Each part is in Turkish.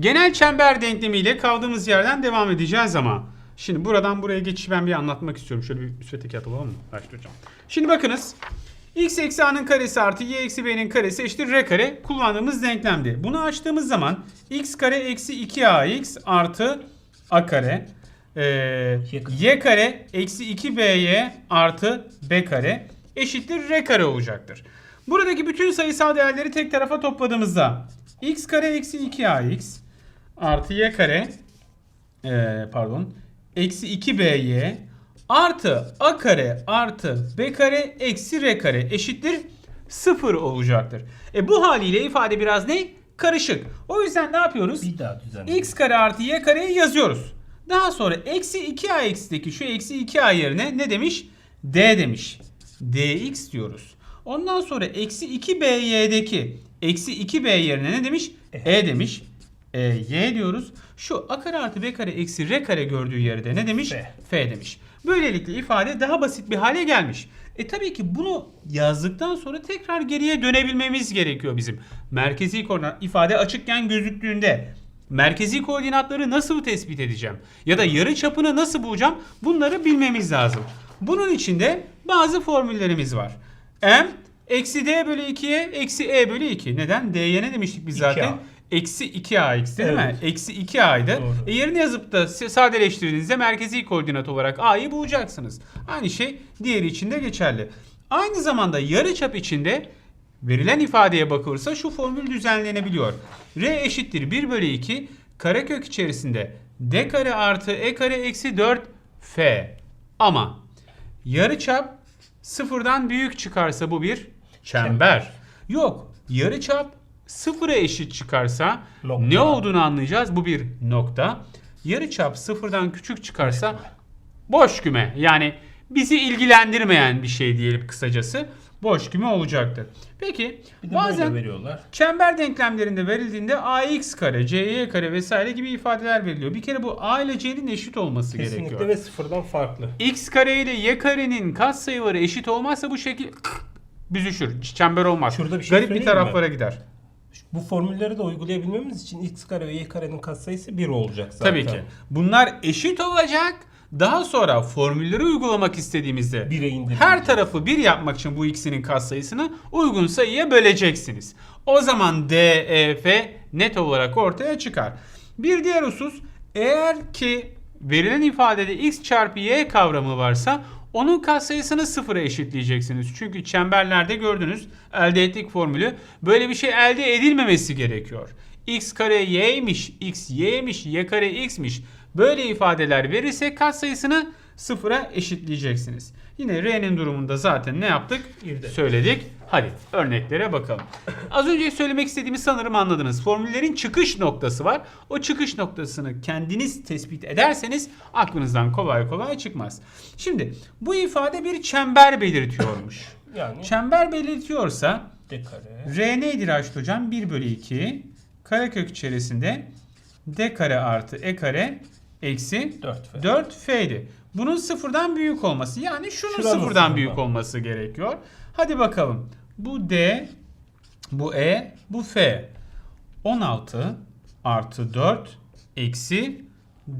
Genel çember denklemiyle kaldığımız yerden devam edeceğiz ama şimdi buradan buraya geçişi ben bir anlatmak istiyorum. Şöyle bir müsvedde atalım mı? Hocam. Şimdi bakınız. x eksi a'nın karesi artı y eksi b'nin karesi eşittir r kare kullandığımız denklemdi. Bunu açtığımız zaman x kare eksi 2ax artı a kare e, y kare eksi 2by artı b kare eşittir r kare olacaktır. Buradaki bütün sayısal değerleri tek tarafa topladığımızda x kare eksi 2ax artı y kare e, pardon eksi 2by artı a kare artı b kare eksi r kare eşittir 0 olacaktır. E bu haliyle ifade biraz ne? Karışık. O yüzden ne yapıyoruz? Bir daha düzenle. x kare artı y kareyi yazıyoruz. Daha sonra eksi 2ax'deki şu eksi 2a yerine ne demiş? d demiş. dx diyoruz. Ondan sonra eksi 2by'deki eksi 2b yerine ne demiş? e demiş. E, y diyoruz. Şu a kare artı b kare eksi r kare gördüğü yerde ne demiş? F. F demiş. Böylelikle ifade daha basit bir hale gelmiş. E tabii ki bunu yazdıktan sonra tekrar geriye dönebilmemiz gerekiyor bizim. Merkezi koordinat ifade açıkken gözüktüğünde merkezi koordinatları nasıl tespit edeceğim? Ya da yarı çapını nasıl bulacağım? Bunları bilmemiz lazım. Bunun için de bazı formüllerimiz var. M eksi d bölü 2'ye eksi e bölü 2. Neden? d'ye ne demiştik biz zaten? 2A. Eksi 2ax değil mi? Evet. Eksi 2a'ydı. Doğru. E yerine yazıp da sadeleştirdiğinizde merkezi koordinat olarak a'yı bulacaksınız. Aynı şey diğeri için de geçerli. Aynı zamanda yarıçap içinde verilen ifadeye bakılırsa şu formül düzenlenebiliyor. R eşittir 1 bölü 2 karekök içerisinde d kare artı e kare eksi 4 f. Ama yarıçap sıfırdan büyük çıkarsa bu bir çember. Yok yarıçap sıfıra eşit çıkarsa Nokta. ne olduğunu anlayacağız. Bu bir nokta. Yarıçap sıfırdan küçük çıkarsa boş küme. Yani bizi ilgilendirmeyen bir şey diyelim kısacası. Boş küme olacaktır. Peki Bir de bazen veriyorlar. Çember denklemlerinde verildiğinde ax kare, cy kare vesaire gibi ifadeler veriliyor. Bir kere bu a ile c'nin eşit olması Kesinlikle gerekiyor. ve sıfırdan farklı. x kare ile y karenin katsayıları eşit olmazsa bu şekil büzüşür. Çember olmaz. Şurada bir şey Garip bir taraflara gider. Bu formülleri de uygulayabilmemiz için x kare ve y karenin katsayısı 1 olacak zaten. Tabii ki. Bunlar eşit olacak. Daha sonra formülleri uygulamak istediğimizde Bire indireceğiz. her tarafı 1 yapmak için bu ikisinin katsayısını uygun sayıya böleceksiniz. O zaman D, E, F net olarak ortaya çıkar. Bir diğer husus eğer ki verilen ifadede x çarpı y kavramı varsa onun katsayısını sıfıra eşitleyeceksiniz. Çünkü çemberlerde gördünüz elde ettik formülü. Böyle bir şey elde edilmemesi gerekiyor. X kare y'ymiş, x y'ymiş, y kare x'miş. Böyle ifadeler verirse katsayısını sıfıra eşitleyeceksiniz. Yine R'nin durumunda zaten ne yaptık? İrde. Söyledik. Hadi örneklere bakalım. Az önce söylemek istediğimi sanırım anladınız. Formüllerin çıkış noktası var. O çıkış noktasını kendiniz tespit ederseniz aklınızdan kolay kolay çıkmaz. Şimdi bu ifade bir çember belirtiyormuş. Yani çember belirtiyorsa d kare. R neydi Raşit hocam? 1 bölü 2 karekök içerisinde d kare artı e kare eksi 4 f. 4 f'ydi. Bunun sıfırdan büyük olması yani şunun Şuranın sıfırdan sıfırdan. büyük olması gerekiyor. Hadi bakalım. Bu d, bu e, bu f. 16 artı 4 eksi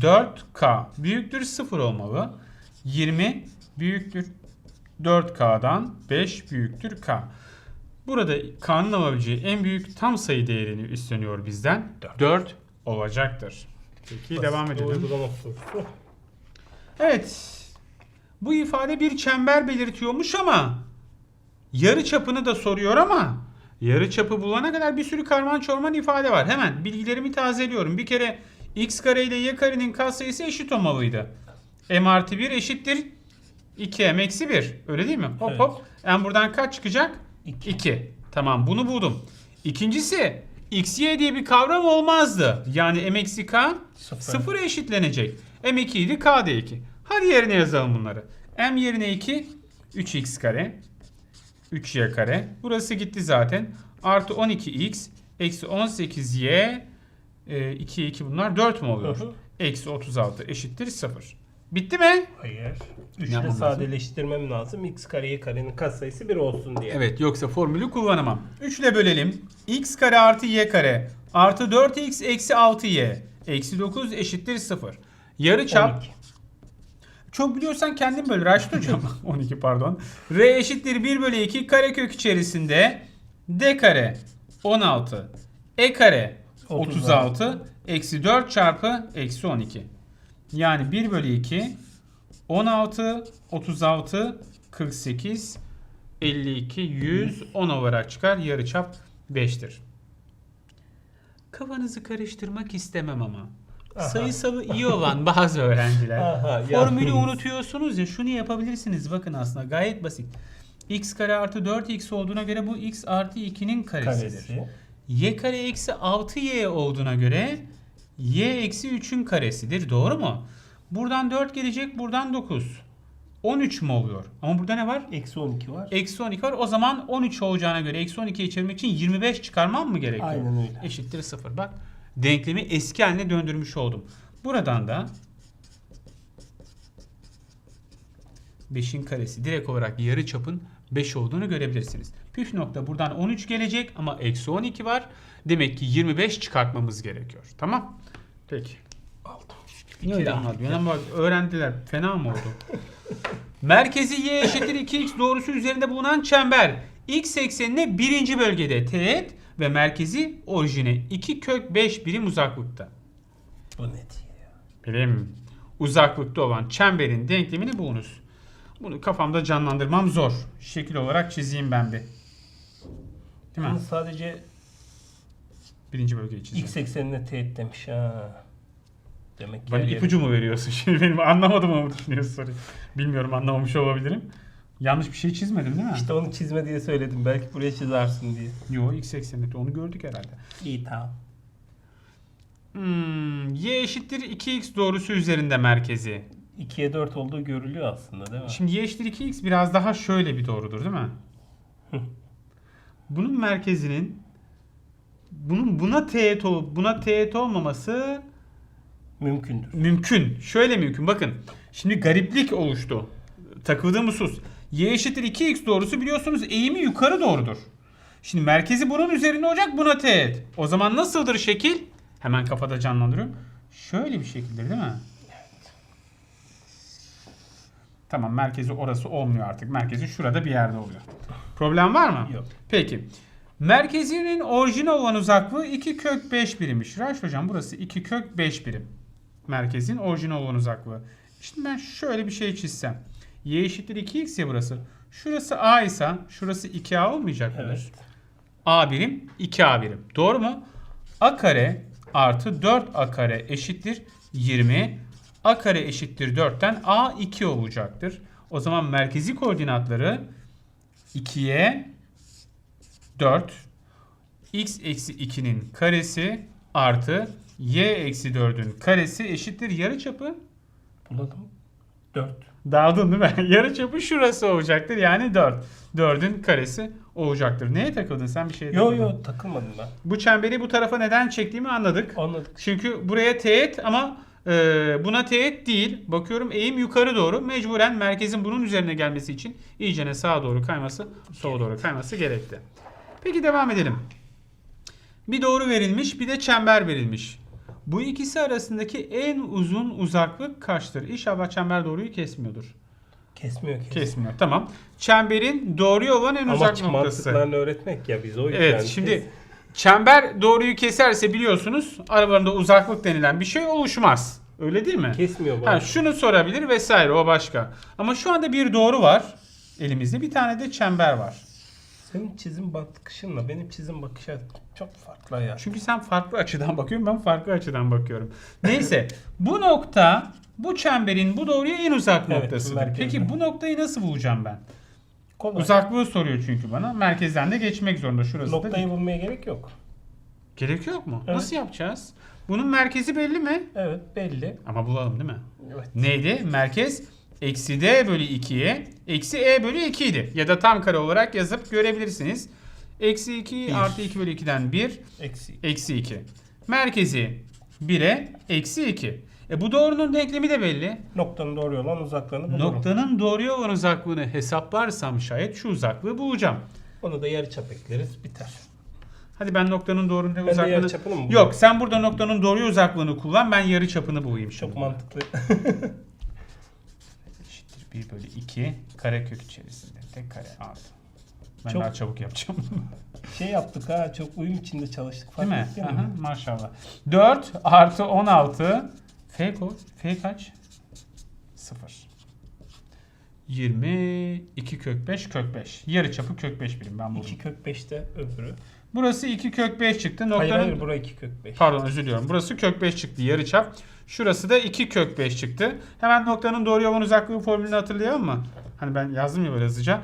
4k büyüktür 0 olmalı. 20 büyüktür 4k'dan 5 büyüktür k. Burada k'nın alabileceği en büyük tam sayı değerini isteniyor bizden. Dört. 4 olacaktır. Peki devam Basit bir edelim. Evet. Bu ifade bir çember belirtiyormuş ama yarı çapını da soruyor ama yarı çapı bulana kadar bir sürü karman çorman ifade var. Hemen bilgilerimi tazeliyorum. Bir kere x kare ile y karenin katsayısı eşit olmalıydı. m artı 1 eşittir 2m eksi 1. Öyle değil mi? Hop Evet. hop. M buradan kaç çıkacak? İki. 2. Tamam bunu buldum. İkincisi x, y diye bir kavram olmazdı. Yani m eksi k Sıfır. sıfıra eşitlenecek. M2 idi K da 2. Hadi yerine yazalım bunları. M yerine 2 3x kare 3y kare. Burası gitti zaten. Artı 12x eksi 18y e, 2 2 bunlar 4 mü oluyor? Eksi 36 eşittir 0. Bitti mi? Hayır. 3 yapmam ile lazım? sadeleştirmem lazım. x kare y karenin katsayısı 1 olsun diye. Evet yoksa formülü kullanamam. 3 ile bölelim. x kare artı y kare artı 4x eksi 6y eksi 9 eşittir 0. Yarıçap 12. çok biliyorsan kendin böl Raşit hocam. 12 pardon. R eşittir 1 bölü 2 karekök içerisinde d kare 16 e kare 36 eksi 4 çarpı eksi 12. Yani 1 bölü 2 16 36 48 52 100 10 olarak çıkar. Yarıçap 5'tir. Kafanızı karıştırmak istemem ama. Aha. Sayısalı iyi olan bazı öğrenciler Aha, formülü unutuyorsunuz ya şunu yapabilirsiniz. Bakın aslında gayet basit. x kare artı 4x olduğuna göre bu x artı 2'nin karesidir. Karesi. y kare eksi 6y olduğuna göre y eksi 3'ün karesidir. Doğru mu? Buradan 4 gelecek buradan 9. 13 mü oluyor? Ama burada ne var? Eksi 12 var. Eksi 12 var. O zaman 13 olacağına göre eksi 12'ye çevirmek için 25 çıkarmam mı gerekiyor? Aynen öyle. Eşittir 0. Bak denklemi eski haline döndürmüş oldum. Buradan da 5'in karesi direkt olarak yarı çapın 5 olduğunu görebilirsiniz. Püf nokta buradan 13 gelecek ama eksi 12 var. Demek ki 25 çıkartmamız gerekiyor. Tamam. Peki. Aldım. Niye öyle anlatıyorsun? Ama bak öğrendiler. Fena mı oldu? Merkezi y eşittir 2x doğrusu üzerinde bulunan çember. x eksenine birinci bölgede teğet ve merkezi orijine 2 kök 5 birim uzaklıkta. Bu ne diye ya? Birim uzaklıkta olan çemberin denklemini bulunuz. Bunu kafamda canlandırmam zor. Şekil olarak çizeyim ben bir. Değil mi? Bunu sadece Birinci bölgeyi çizeceğim. x eksenine teğet demiş ha. Demek ki Bana ipucu mu veriyorsun? Şimdi benim anlamadım mı düşünüyorsun soruyu? Bilmiyorum anlamamış olabilirim. Yanlış bir şey çizmedim değil mi? İşte onu çizme diye söyledim. Belki buraya çizersin diye. Yo x ekseninde onu gördük herhalde. İyi tamam. Hmm, y eşittir 2x doğrusu üzerinde merkezi. 2'ye 4 olduğu görülüyor aslında değil mi? Şimdi y eşittir 2x biraz daha şöyle bir doğrudur değil mi? Bunun merkezinin bunun buna teğet olup buna teğet olmaması Mümkündür. mümkün. Şöyle mümkün. Bakın. Şimdi gariplik oluştu. Takıldığımız husus. Y eşittir 2x doğrusu biliyorsunuz eğimi yukarı doğrudur. Şimdi merkezi bunun üzerinde olacak buna teğet. O zaman nasıldır şekil? Hemen kafada canlandırıyorum. Şöyle bir şekildir değil mi? Tamam merkezi orası olmuyor artık. Merkezi şurada bir yerde oluyor. Problem var mı? Yok. Peki. Merkezinin orijine olan uzaklığı 2 kök 5 birimmiş. Raş hocam burası 2 kök 5 birim. Merkezin orijine olan uzaklığı. Şimdi ben şöyle bir şey çizsem. Y eşittir 2x ya burası. Şurası A ise şurası 2A olmayacak mıdır? Evet. A birim 2A birim. Doğru mu? A kare artı 4A kare eşittir 20. A kare eşittir 4'ten A 2 olacaktır. O zaman merkezi koordinatları 2'ye 4 x eksi 2'nin karesi artı y eksi 4'ün karesi eşittir yarıçapı. Bulalım. 4. Dağıldın değil mi? Yarıçapı şurası olacaktır. Yani 4. 4'ün karesi olacaktır. Neye takıldın sen bir şeye Yo takıldın. yo takılmadım ben. Bu çemberi bu tarafa neden çektiğimi anladık. Anladık. Çünkü buraya teğet ama e, buna teğet değil. Bakıyorum eğim yukarı doğru. Mecburen merkezin bunun üzerine gelmesi için iyicene sağa doğru kayması, sola doğru kayması gerekti. Peki devam edelim. Bir doğru verilmiş, bir de çember verilmiş. Bu ikisi arasındaki en uzun uzaklık kaçtır? İnşallah çember doğruyu kesmiyordur. Kesmiyor kes. Kesmiyor. Tamam. Çemberin doğruya olan en uzak Amaç noktası. mantıklarını öğretmek ya biz o yüzden. Evet kes- şimdi çember doğruyu keserse biliyorsunuz aralarında uzaklık denilen bir şey oluşmaz. Öyle değil mi? kesmiyor bu. Ha, şunu sorabilir vesaire o başka. Ama şu anda bir doğru var elimizde bir tane de çember var. Senin çizim bakışınla benim çizim bakış çok farklı ya. Çünkü sen farklı açıdan bakıyorsun ben farklı açıdan bakıyorum. Neyse bu nokta bu çemberin bu doğruya en uzak Evet, noktasıdır. Peki bu noktayı nasıl bulacağım ben? Kolay. Uzaklığı soruyor çünkü bana. Merkezden de geçmek zorunda şurası da Noktayı bulmaya gerek yok. Gerek yok mu? Evet. Nasıl yapacağız? Bunun merkezi belli mi? Evet belli. Ama bulalım değil mi? Evet. Neydi? Merkez eksi d bölü 2'ye eksi e bölü 2 idi. Ya da tam kare olarak yazıp görebilirsiniz. Eksi 2 Bir. artı 2 bölü 2'den 1 Eksi. eksi 2. Merkezi 1'e eksi 2. E bu doğrunun denklemi de belli. Noktanın doğru olan uzaklığını bulurum. Noktanın doğruya olan uzaklığını hesaplarsam şayet şu uzaklığı bulacağım. Onu da yarıçap ekleriz biter. Hadi ben noktanın doğru de uzaklığını... yarıçapını mı bulayım? Yok sen burada noktanın doğru uzaklığını kullan ben yarı çapını bulayım Çok şimdi. mantıklı. Eşittir 1 bölü 2 karekök içerisinde tek kare artı. Ben Çok- daha çabuk yapacağım. şey yaptık ha çok uyum içinde çalıştık. Fark Değil mi? ettin Aha, maşallah. 4 artı 16 F koy. F kaç? 0. 22 kök 5 kök 5. Yarı çapı kök 5 birim ben buldum. 2 kök 5'te öbürü. Burası 2 kök 5 çıktı. Noktanın... Hayır hayır bura 2 kök 5. Pardon özür diliyorum. Burası kök 5 çıktı yarı çap. Şurası da 2 kök 5 çıktı. Hemen noktanın doğru yalan uzaklığı formülünü hatırlayalım mı? Hani ben yazdım ya böyle hızlıca.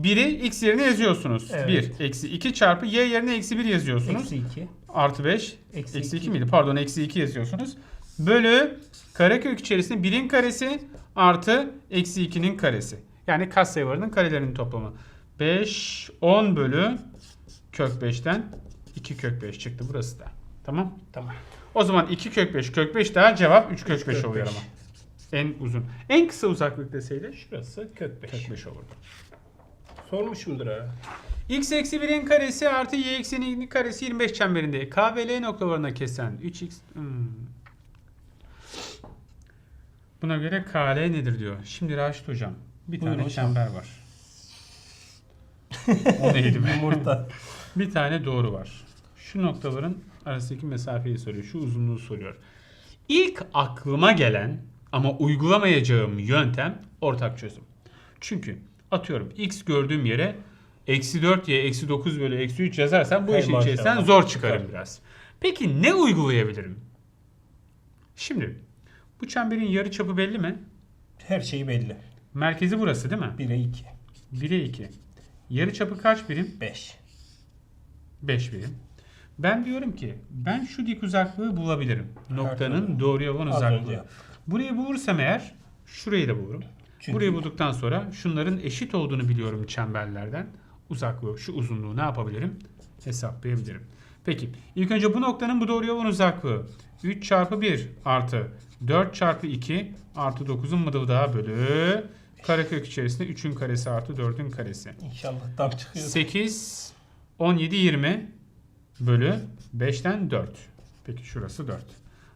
1'i x yerine yazıyorsunuz. Evet. 1 eksi 2 çarpı y yerine eksi 1 yazıyorsunuz. Eksi 2. Artı 5 Eksi eksi 2 iki. miydi? Pardon eksi 2 yazıyorsunuz. Bölü karekök içerisinde 1'in karesi artı eksi 2'nin karesi. Yani katsayılarının karelerinin toplamı. 5 10 bölü kök 5'ten 2 kök 5 çıktı burası da. Tamam. Tamam. O zaman 2 kök 5 kök 5 daha cevap 3 kök 5 kök oluyor ama. En uzun. En kısa uzaklık deseydi Şurası kök 5. kök 5 olurdu. Sormuşumdur ha. x eksi 1'in karesi artı y eksi 2'nin karesi 25 çemberinde. K ve L noktalarına kesen 3x... Hmm. Buna göre KL nedir diyor. Şimdi Raşit hocam bir Buyurun tane hocam. çember var. o neydi be? Yumurta. Bir tane doğru var. Şu noktaların arasındaki mesafeyi soruyor. Şu uzunluğu soruyor. İlk aklıma gelen ama uygulamayacağım yöntem ortak çözüm. Çünkü atıyorum x gördüğüm yere eksi 4y eksi 9 bölü eksi 3 yazarsam bu Hay işin içerisinden zor çıkarım Çıkar. biraz. Peki ne uygulayabilirim? Şimdi bu çemberin yarı çapı belli mi? Her şey belli. Merkezi burası değil mi? 1'e 2. 1'e 2. Yarı çapı kaç birim? 5. 5 birim. Ben diyorum ki ben şu dik uzaklığı bulabilirim. Noktanın doğruya olan uzaklığı. Burayı bulursam eğer şurayı da bulurum. Çünkü- Burayı bulduktan sonra şunların eşit olduğunu biliyorum çemberlerden. Uzaklığı, şu uzunluğu ne yapabilirim? Hesaplayabilirim. Peki ilk önce bu noktanın bu doğruya olan uzaklığı 3 çarpı 1 artı 4 çarpı 2 artı 9'un mıdığı daha bölü karekök içerisinde 3'ün karesi artı 4'ün karesi. İnşallah tam çıkıyor. 8, 17, 20 bölü 5'ten 4. Peki şurası 4.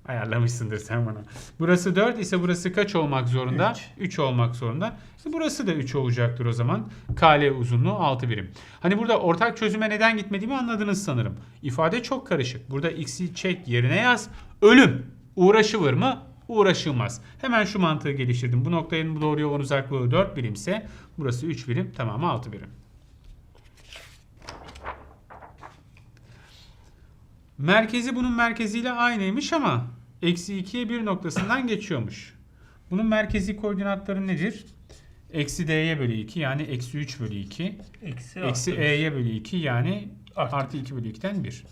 Ayarlamışsındır sen bana. Burası 4 ise burası kaç olmak zorunda? Üç. 3 olmak zorunda. E burası da 3 olacaktır o zaman. KL uzunluğu 6 birim. Hani burada ortak çözüme neden gitmediğimi anladınız sanırım. İfade çok karışık. Burada x'i çek yerine yaz. Ölüm. Uğraşılır mı? Uğraşılmaz. Hemen şu mantığı geliştirdim. Bu noktanın bu doğru yolun uzaklığı 4 birimse burası 3 birim. Tamamı 6 birim. Merkezi bunun merkeziyle aynıymış ama eksi 2'ye 1 noktasından geçiyormuş. Bunun merkezi koordinatları nedir? Eksi d'ye bölü 2 yani eksi 3 bölü 2. Eksi, Eksi e'ye bölü 2 yani Artı. artı 2 bölü 2'den 1.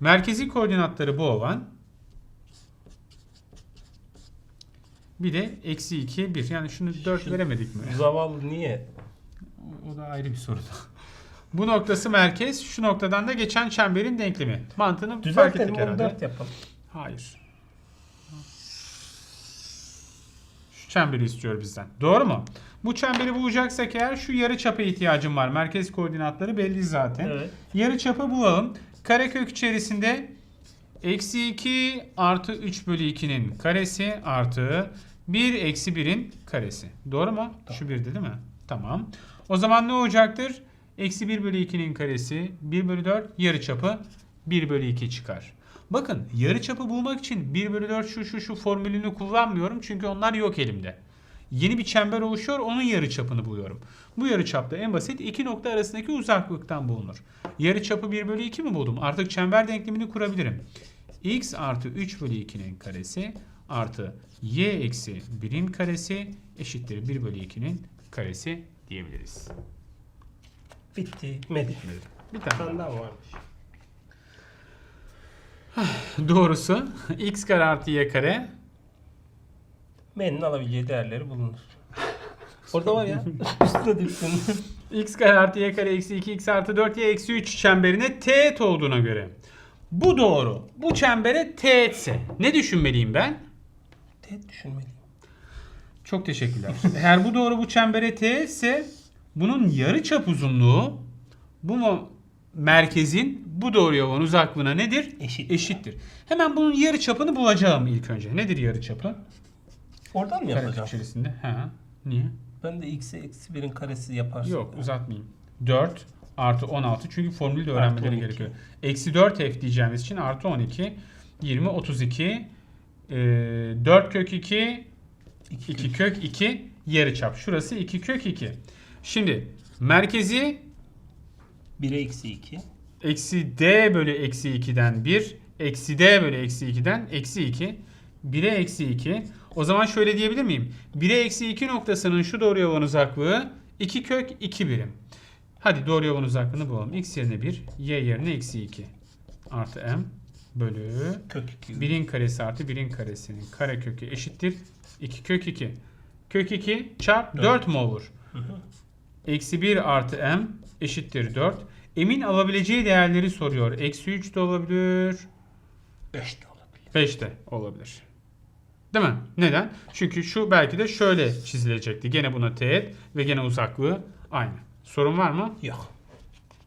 Merkezi koordinatları bu olan bir de eksi 2'ye 1. Yani şunu 4 Şu- veremedik mi? Zavallı niye? O- O da ayrı bir soru. Bu noktası merkez, şu noktadan da geçen çemberin denklemi. Mantığını fark ettik herhalde. 14 yapalım. Hayır. Şu çemberi istiyor bizden. Doğru mu? Bu çemberi bulacaksak eğer şu yarı çapa ihtiyacım var. Merkez koordinatları belli zaten. Evet. Yarı çapı bulalım. Karekök içerisinde eksi 2 artı 3 bölü 2'nin karesi artı 1 eksi 1'in karesi. Doğru mu? Şu birdi değil mi? Tamam. O zaman ne olacaktır? Eksi 1 bölü 2'nin karesi 1 bölü 4 yarı çapı 1 bölü 2 çıkar. Bakın yarı çapı bulmak için 1 bölü 4 şu şu şu formülünü kullanmıyorum. Çünkü onlar yok elimde. Yeni bir çember oluşuyor onun yarı çapını buluyorum. Bu yarı çapta en basit iki nokta arasındaki uzaklıktan bulunur. Yarı çapı 1 bölü 2 mi buldum? Artık çember denklemini kurabilirim. x artı 3 bölü 2'nin karesi artı y eksi 1'in karesi eşittir 1 bölü 2'nin karesi diyebiliriz. Bitti. Medik. Bir Bir tane. tane daha varmış. Doğrusu x kare artı y kare M'nin alabileceği değerleri bulunur. Orada var ya. Üstüne düştün. x kare artı y kare eksi 2 x artı 4 y eksi 3 çemberine teğet olduğuna göre bu doğru. Bu çembere teğetse ne düşünmeliyim ben? Tek düşünmeliyim. Çok teşekkürler. Eğer bu doğru bu çembere teğetse bunun yarı çap uzunluğu bu merkezin bu doğru yolun uzaklığına nedir? Eşit. Eşittir. Hemen bunun yarı çapını bulacağım ilk önce. Nedir yarı çapı? Oradan mı yapacağım? içerisinde. Ha. Niye? Ben de x'e eksi 1'in karesi yaparsın. Yok uzatmayayım. 4 artı 16 çünkü formülü de öğrenmeleri 12. gerekiyor. Eksi 4f diyeceğimiz için artı 12 20 32 e, 4 kök 2 2 2 kök 2 yarıçap. Şurası 2 kök 2. Şimdi merkezi 1'e eksi 2. eksi d bölü eksi 2'den 1 eksi d bölü eksi 2'den eksi 2 1'e eksi 2. O zaman şöyle diyebilir miyim? 1'e eksi 2 noktasının şu doğru yolun uzaklığı 2 kök 2 birim. Hadi doğru yolun uzaklığını bulalım. x yerine 1, y yerine eksi 2. Artı m bölü Kök 2. 1'in karesi artı 1'in karesinin karekökü eşittir 2 kök 2. Kök 2 çarp 4 mu olur? Eksi 1 artı m eşittir 4. M'in alabileceği değerleri soruyor. Eksi 3 de olabilir. 5 de olabilir. 5 de olabilir. Değil mi? Neden? Çünkü şu belki de şöyle çizilecekti. Gene buna teğet ve gene uzaklığı aynı. Sorun var mı? Yok.